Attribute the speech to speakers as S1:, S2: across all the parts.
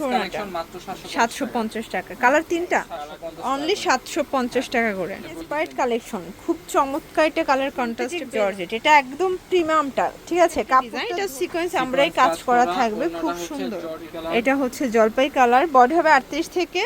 S1: সোনাটা
S2: মাত্র 750
S1: সাতশো পঞ্চাশ টাকা। কালার তিনটা? অনলি সাতশো পঞ্চাশ টাকা করে। কালেকশন খুব চমৎকার এটা কালার কন্ট্রাস্ট জর্জেট এটা একদম প্রিমিয়ামটা ঠিক আছে? কাপড় এটা সিকোয়েন্স আমরাই কাজ করা থাকবে। খুব সুন্দর। এটা হচ্ছে জলপাই কালার বড হবে আটত্রিশ থেকে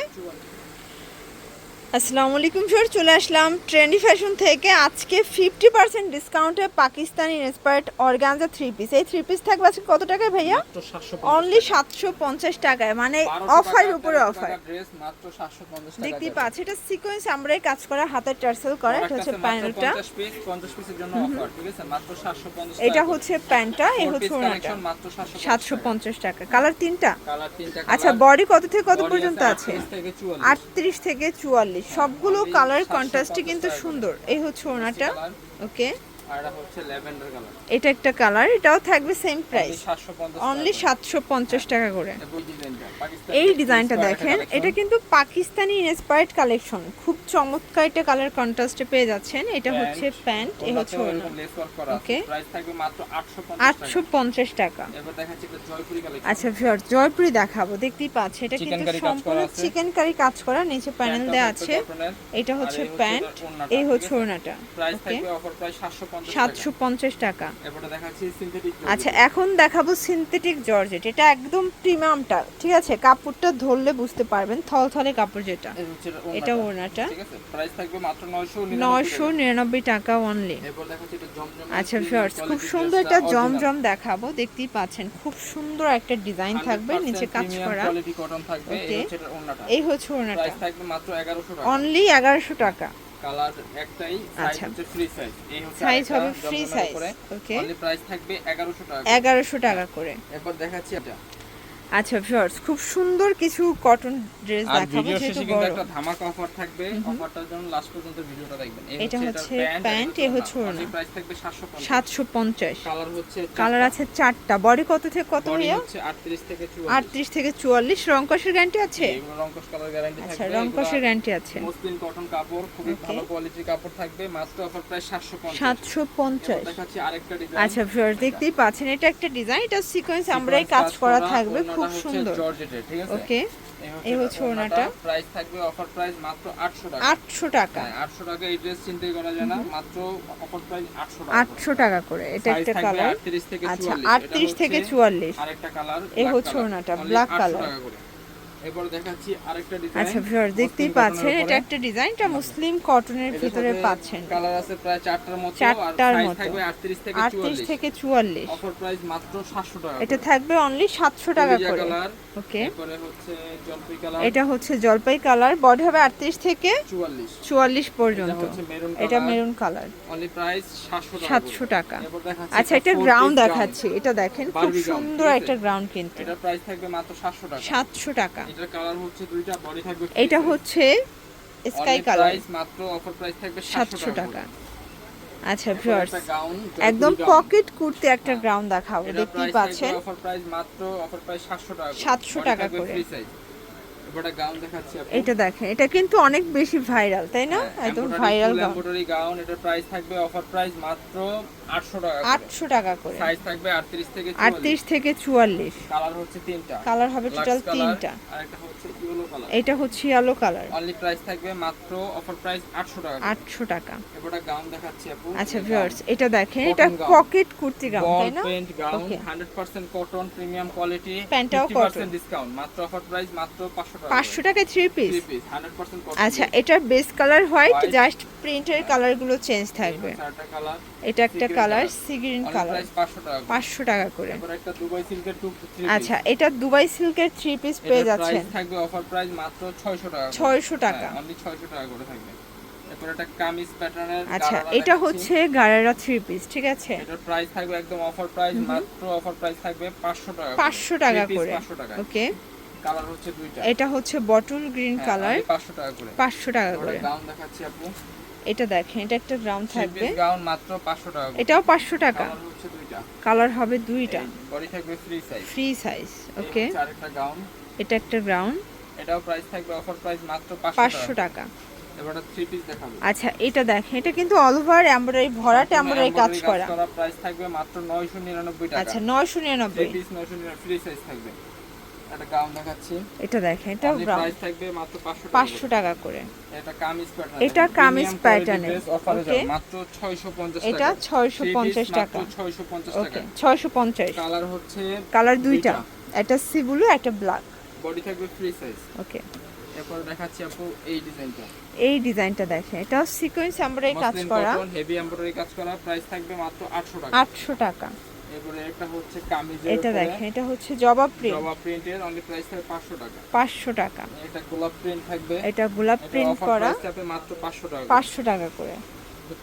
S1: আসসালামু আলাইকুম স্যার চলে আসলাম ট্রেন্ডি ফ্যাশন থেকে। আজকে ফিফটি পার্সেন্ট ডিসকাউন্টে Pakistani inspired organza three piece এই থ্রি পিস থাকবে আজকে কত টাকায় ভাইয়া?
S2: মাত্র 750
S1: অনলি সাতশো পঞ্চাশ টাকায় মানে
S2: 1200
S1: অফার উপরে অফার
S2: টাকা ড্রেস মাত্র 750 টাকা
S1: দেখতেই পাচ্ছি এটা সিকোয়েন্স আমরাই কাজ করা হাতের টার্সেল করা এটা হচ্ছে প্যানেলটা
S2: 50 পিস 50 পিসের জন্য অফার ঠিক আছে? মাত্র 750
S1: এটা হচ্ছে প্যান্টটা এই হচ্ছে
S2: piece
S1: ওনাটা।
S2: মাত্র 750
S1: সাতশো পঞ্চাশ টাকা। কালার তিনটা?
S2: কালার তিনটা
S1: আচ্ছা বডি কত থেকে কত পর্যন্ত আছে
S2: 38 থেকে 44
S1: আটত্রিশ থেকে চুয়াল্লিশ। সবগুলো কালার
S2: 750
S1: কন্ট্রাস্টই কিন্তু সুন্দর। এই হচ্ছে ওনাটা ওকে
S2: আর এটা হচ্ছে ল্যাভেন্ডার কালার।
S1: এটা একটা কালার এটাও থাকবে সেম প্রাইস অনলি সাতশো পঞ্চাশ টাকা করে।
S2: এই ডিজাইনটা
S1: দেখেন এটা কিন্তু পাকিস্তানি ইন্সপায়ার্ড কালেকশন খুব চমৎকার এটা কালার কন্ট্রাস্টে পেয়ে যাচ্ছেন। এটা হচ্ছে প্যান্ট এ হচ্ছে
S2: থাকবে মাত্র 850
S1: আটশো পঞ্চাশ টাকা।
S2: এবার দেখাচ্ছি একটা জয়পুরি কালেকশন
S1: আচ্ছা ভিউয়ার জয়পুরি দেখাবো। দেখতেই পাচ্ছে এটা কিন্তু সম্পূর্ণ চিকেন কারি কাজ করা। নিচে প্যানেল দেওয়া আছে। এটা হচ্ছে প্যান্ট এই হচ্ছে ওনাটা
S2: প্রাইস থাকবে অফার প্রাইস 750
S1: সাতশো পঞ্চাশ টাকা।
S2: এবারে দেখাচ্ছি সিনথেটিক
S1: আচ্ছা এখন দেখাবো সিনথেটিক জর্জেট। এটা একদম প্রিমিয়ামটা ঠিক আছে? কাপড়টা ধরলে বুঝতে পারবেন থলথলে কাপড় যেটা। এটা
S2: 900
S1: নয়শো নিরানব্বই টাকা। অনলি
S2: এরপর দেখাচ্ছি এটা জমজম
S1: আচ্ছা ভিউয়ার্স খুব সুন্দর একটা জমজম দেখাবো দেখতেই পাচ্ছেন। খুব সুন্দর একটা ডিজাইন থাকবে নিচে কাজ করা।
S2: কোয়ালিটি কটন থাকবে। এই হচ্ছে এটা ওন্নাটা
S1: এই হচ্ছে ওড়নাটা।
S2: প্রাইস থাকবে মাত্র 1100 টাকা।
S1: অনলি এগারোশো টাকা।
S2: কালার একটাই সাইজ
S1: আচ্ছা।
S2: হচ্ছে ফ্রি সাইজ এই হচ্ছে
S1: সাইজ হবে free size okay
S2: only price থাকবে 1100 টাকা
S1: এগারোশো টাকা করে।
S2: এরপর দেখাচ্ছি এটা।
S1: আচ্ছা ভিউয়ার্স খুব সুন্দর কিছু কটন ড্রেস দেখাবো যেহেতু বড়।
S2: একটা ধামাকা অফার থাকবে। অফারটার জন্য লাস্ট পর্যন্ত ভিডিওটা দেখবেন।
S1: এটা হচ্ছে
S2: প্যান্ট,
S1: এ হচ্ছে ওড়না।
S2: প্রাইস থাকবে 750 কালার হচ্ছে
S1: কালার আছে চারটা। বডি কত থেকে কত ভাইয়া?
S2: হচ্ছে 38 থেকে 44
S1: আটত্রিশ থেকে চুয়াল্লিশ। রংকসের গ্যারান্টি আছে?
S2: রংকশ কালার গ্যারান্টি থাকবে।
S1: আচ্ছা রংকসের গ্যারান্টি আছে।
S2: মসলিন কটন কাপড়
S1: Okay.
S2: ভালো কোয়ালিটির কাপড় থাকবে। মাত্র অফার প্রাইস 750
S1: সাতশো পঞ্চাশ।
S2: দেখাচ্ছি আরেকটা ডিজাইন
S1: আচ্ছা ভিউয়ার্স দেখতেই পাচ্ছেন এটা একটা ডিজাইন এটা সিকোয়েন্স আমরাই কাজ করা থাকবে। খুব সুন্দর।
S2: জর্জেটের ঠিক আছে?
S1: ওকে এই হচ্ছে ওড়নাটা।
S2: প্রাইস থাকবে অফার প্রাইস মাত্র 800 টাকা।
S1: আটশো টাকা।
S2: হ্যাঁ 800 টাকা এই ড্রেস চিন্তাই করা যায় না। মাত্র অফার প্রাইস 800 টাকা
S1: আটশো টাকা করে। এটা একটা কালার
S2: 38 থেকে 44
S1: আচ্ছা
S2: এটা
S1: আটত্রিশ থেকে
S2: হচ্ছে
S1: চুয়াল্লিশ।
S2: আরেকটা কালার
S1: এ হচ্ছে ওড়নাটা, black color।
S2: এরপর দেখাচ্ছি আরেকটা ডিজাইন
S1: আচ্ছা ভিউয়ার দেখতেই পাচ্ছেন এটা একটা ডিজাইন এটা মুসলিম কটনের ভিতরে পাচ্ছেন।
S2: কালার আছে প্রায় মতো আর
S1: মতো।
S2: থাকবে 38 থেকে
S1: আটত্রিশ
S2: 44
S1: থেকে চুয়াল্লিশ।
S2: অফার প্রাইস মাত্র 700 টাকা
S1: এটা থাকবে অনলি সাতশো টাকা করে। ওকে
S2: এরপরে হচ্ছে জলপাই কালার
S1: এটা হচ্ছে জলপাই কালার বডি হবে আটত্রিশ থেকে
S2: 44
S1: চুয়াল্লিশ
S2: এটা
S1: পর্যন্ত এটা মেরুন কালার
S2: অনলি প্রাইস 700 টাকা
S1: সাতশো
S2: করে।
S1: টাকা আচ্ছা এটা গ্রাউন্ড দেখাচ্ছি। এটা দেখেন খুব সুন্দর একটা গ্রাউন্ড কিন্তু।
S2: এটা প্রাইস থাকবে মাত্র 700 টাকা।
S1: সাতশো টাকা।
S2: এটার কালার হচ্ছে দুইটা বডি থাকবে
S1: এটা হচ্ছে স্কাই কালার
S2: প্রাইস মাত্র অফার প্রাইস থাকবে
S1: সাতশো
S2: 700
S1: টাকা। আচ্ছা ভিউয়ার্স একদম পকেট কুর্তি একটা গ্রাউন্ড দেখাবো
S2: দেখতে
S1: দেখতেই পাচ্ছেন।
S2: অফার প্রাইস মাত্র অফার প্রাইস 700 টাকা
S1: 700 টাকা করে।
S2: ফ্রি সাইজ এবারে গাউন দেখাচ্ছি
S1: এটা দেখেন এটা কিন্তু অনেক বেশি ভাইরাল তাই না?
S2: হ্যাঁ,
S1: একদম ভাইরাল গাউন।
S2: এমব্রয়ডারি গাউন এটার প্রাইস থাকবে অফার প্রাইস মাত্র 800 টাকা করে।
S1: আটশো টাকা করে।
S2: সাইজ থাকবে 38 থেকে 44
S1: আটত্রিশ থেকে চুয়াল্লিশ।
S2: কালার হচ্ছে তিনটা।
S1: কালার হবে টোটাল তিনটা।
S2: আর একটা হচ্ছে ইয়েলো কালার
S1: এটা হচ্ছে ইয়েলো কালার
S2: অনলি প্রাইস থাকবে মাত্র অফার প্রাইস 800 টাকা করে।
S1: আটশো টাকা।
S2: এবারে গাউন দেখাচ্ছি আপু।
S1: আচ্ছা ভিউয়ার্স এটা দেখেন এটা পকেট কুর্তি গাউন তাই না?
S2: Pant gown 100% cotton premium quality
S1: প্যান্টটাও cotton।
S2: Discount মাত্র অফার প্রাইস মাত্র 500 টাকা।
S1: পাঁচশো টাকায় three piece
S2: three piece 100% cotton
S1: আচ্ছা এটার বেস কালার হোয়াইট জাস্ট প্রিন্টের কালারগুলো চেঞ্জ থাকবে। এটা একটা কালার। সি গ্রিন কালার
S2: 500 টাকা।
S1: পাঁচশো টাকা করে। আচ্ছা এটা দুবাই সিল্কের থ্রি পিস পেয়ে যাচ্ছেন।
S2: থাকবে অফার প্রাইস মাত্র 600 টাকা
S1: ছয়শো টাকা।
S2: অনলি 600 টাকা করে থাকবে। এরপর একটা কামিজ প্যাটার্নের
S1: আচ্ছা এটা হচ্ছে গারারা থ্রি পিস ঠিক আছে?
S2: এটার প্রাইস থাকবে একদম অফার প্রাইস মাত্র অফার প্রাইস থাকবে 500 টাকা করে।
S1: পাঁচশো টাকা করে।
S2: 500 টাকা
S1: ওকে
S2: কালার হচ্ছে দুইটা।
S1: এটা হচ্ছে বটল গ্রিন
S2: হ্যাঁ,
S1: কালার।
S2: 500 টাকা করে।
S1: পাঁচশো টাকা করে।
S2: গাউন দেখাচ্ছি আপু।
S1: এটা দেখেন এটা একটা গ্রাউন্ড থাকবে।
S2: গাউন মাত্র 500 টাকা
S1: এটাও পাঁচশো টাকা।
S2: কালার হচ্ছে দুইটা।
S1: কালার হবে দুইটা।
S2: বডি থাকবে free size
S1: free size okay
S2: আরেকটা গাউন।
S1: এটা একটা গ্রাউন্ড
S2: এটাও প্রাইস থাকবে অফার প্রাইস মাত্র 500
S1: পাঁচশো
S2: টাকা।
S1: আচ্ছা এটা দেখেন এটা কিন্তু অল ওভার এমব্রয়ডারি ভরাট এমব্রয়ডারি কাজ করা।
S2: প্রাইস থাকবে মাত্র 999 টাকা।
S1: আচ্ছা নয়শো
S2: থ্রি
S1: নিরানব্বই
S2: পিস 999 ফ্রি সাইজ থাকবে। একটা গাউন দেখাচ্ছি।
S1: এটা দেখেন এটাও ব্রাউন
S2: প্রাইস থাকবে মাত্র 500 টাকা
S1: করে।
S2: এটা কামিজ প্যাটার্ন
S1: এটা কামিজ pattern এর,
S2: মাত্র 650 টাকা।
S1: এটা 650 টাকা।
S2: 650
S1: ওকে
S2: টাকা। কালার হচ্ছে
S1: কালার দুইটা। একটা সি ব্লু একটা ব্ল্যাক
S2: বডি থাকবে ফ্রি সাইজ
S1: ওকে
S2: এরপর দেখাচ্ছি আপু এই ডিজাইনটা
S1: এই ডিজাইনটা দেখেন এটা সিকোয়েন্স এমব্রয়ডারি কাজ করা।
S2: হেভি এমব্রয়ডারি কাজ করা। প্রাইস থাকবে মাত্র 800 টাকা।
S1: আটশো টাকা।
S2: এরপরে একটা হচ্ছে কামিজের
S1: এটা দেখেন এটা হচ্ছে জবা প্রিন্ট
S2: জবা প্রিন্টের অনলি প্রাইস থাকবে 500 টাকা।
S1: টাকা।
S2: এটা গোলাপ প্রিন্ট থাকবে।
S1: এটা গোলাপ প্রিন্ট করা
S2: প্রাইস মাত্র 500 টাকা
S1: টাকা করে।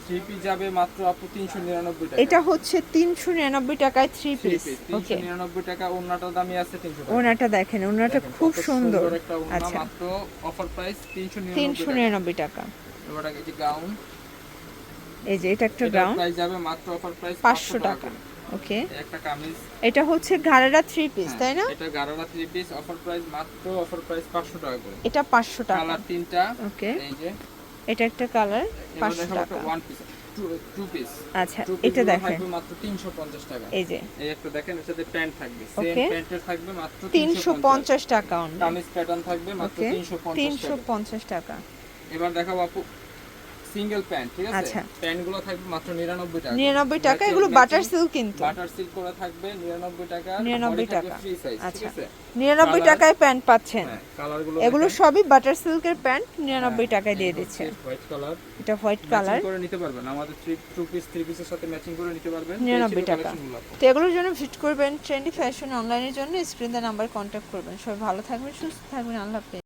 S2: থ্রি পিস যাবে মাত্র আপু 399 টাকা।
S1: এটা হচ্ছে তিনশো নিরানব্বই টাকায় থ্রি পিস
S2: পিস
S1: ওকে
S2: 399 টাকা ওন্নাটার দামই আছে 300 টাকা।
S1: ওনাটা দেখেন ওনাটা খুব সুন্দর আচ্ছা।
S2: মাত্র অফার প্রাইস 399
S1: তিনশো
S2: টাকা।
S1: নিরানব্বই টাকা।
S2: এই যে গাউন
S1: এই যে এটা একটা গ্রাউন্ড
S2: প্রাইস যাবে মাত্র অফার প্রাইস
S1: পাঁচশো টাকা ওকে।
S2: একটা কামিজ।
S1: এটা হচ্ছে ঘাড়েরা থ্রি পিস
S2: হ্যাঁ,
S1: তাই না?
S2: এটা gharara three piece offer price মাত্র অফার প্রাইস 500 টাকা করে।
S1: এটা পাঁচশো টাকা।
S2: কালার তিনটা
S1: ওকে।
S2: এই যে।
S1: এটা একটা কালার
S2: এবার
S1: পাঁচশো
S2: দেখাবো
S1: টাকা।
S2: ওয়ান পিস টু পিস
S1: আচ্ছা এটা দেখেন।
S2: মাত্র 350 টাকা।
S1: এই যে।
S2: এই একটা দেখেন এর সাথে প্যান্ট থাকবে। সেম প্যান্টের থাকবে মাত্র
S1: তিনশো
S2: 350
S1: পঞ্চাশ টাকা
S2: কামিজ প্যাটার্ন থাকবে মাত্র 350
S1: তিনশো
S2: টাকা।
S1: পঞ্চাশ টাকা।
S2: এবার দেখাবো আপু সিঙ্গেল প্যান্ট ঠিক আছে?
S1: আচ্ছা।
S2: প্যান্টগুলো থাকবে মাত্র 99 টাকা।
S1: নিরানব্বই টাকা এগুলো বাটার সিল্ক কিন্তু।
S2: বাটার সিল্ক করা থাকবে 99 টাকা
S1: 99 টাকা।
S2: ফ্রি সাইজ ঠিক
S1: আচ্ছা।
S2: আছে?
S1: নিরানব্বই
S2: Colour-
S1: টাকায় প্যান্ট পাচ্ছেন।
S2: হ্যাঁ কালারগুলো
S1: এগুলো সবই বাটার সিল্কের প্যান্ট নিরানব্বই
S2: হ্যাঁ,
S1: টাকায় দিয়ে দিচ্ছে।
S2: হোয়াইট কালার
S1: এটা হোয়াইট কালার
S2: করে নিতে পারবেন। আমাদের থ্রি টু পিস থ্রি পিসের সাথে ম্যাচিং করে নিতে পারবেন।
S1: 99 টাকা। তো এগুলোর জন্য ভিজিট করবেন ট্রেন্ডি ফ্যাশন অনলাইনের জন্য। স্ক্রিন নাম্বার কন্ট্যাক্ট করবেন। সবাই ভালো থাকবেন সুস্থ থাকবেন। আল্লাহ হাফেজ।